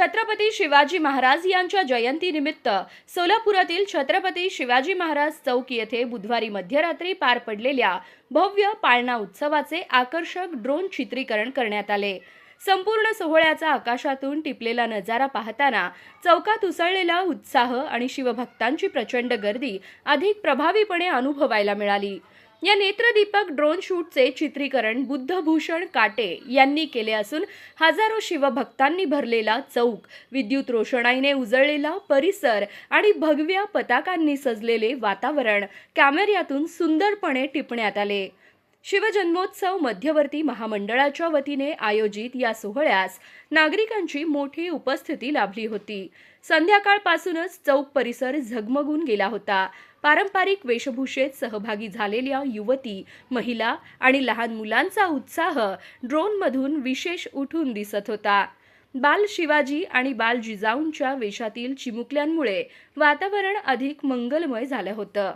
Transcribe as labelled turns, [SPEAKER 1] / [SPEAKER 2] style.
[SPEAKER 1] छत्रपती शिवाजी महाराज यांच्या जयंतीनिमित्त सोलापुरातील छत्रपती शिवाजी महाराज चौक येथे बुधवारी मध्यरात्री पार पडलेल्या भव्य पाळणा उत्सवाचे आकर्षक ड्रोन चित्रीकरण करण्यात आले. संपूर्ण सोहळ्याचा आकाशातून टिपलेला नजारा पाहताना चौकात उसळलेला उत्साह आणि शिवभक्तांची प्रचंड गर्दी अधिक प्रभावीपणे अनुभवायला मिळाली. या नेत्रदीपक ड्रोन शूटचे चित्रीकरण बुद्धभूषण काटे यांनी केले असून हजारो शिवभक्तांनी भरलेला चौक विद्युत रोषणाईने उजळलेला परिसर आणि भगव्या पताकांनी सजलेले वातावरण कॅमेऱ्यातून सुंदरपणे टिपण्यात आले. शिवजन्मोत्सव मध्यवर्ती महामंडळाच्या वतीने आयोजित या सोहळ्यास नागरिकांची मोठी उपस्थिती लाभली होती. संध्याकाळपासूनच चौक परिसर झगमगून गेला होता. पारंपरिक वेशभूषेत सहभागी झालेल्या युवती महिला आणि लहान मुलांचा उत्साह ड्रोनमधून विशेष उठून दिसत होता. बाल शिवाजी आणि बाल जिजाऊंच्या वेशातील चिमुकल्यांमुळे वातावरण अधिक मंगलमय झालं होतं.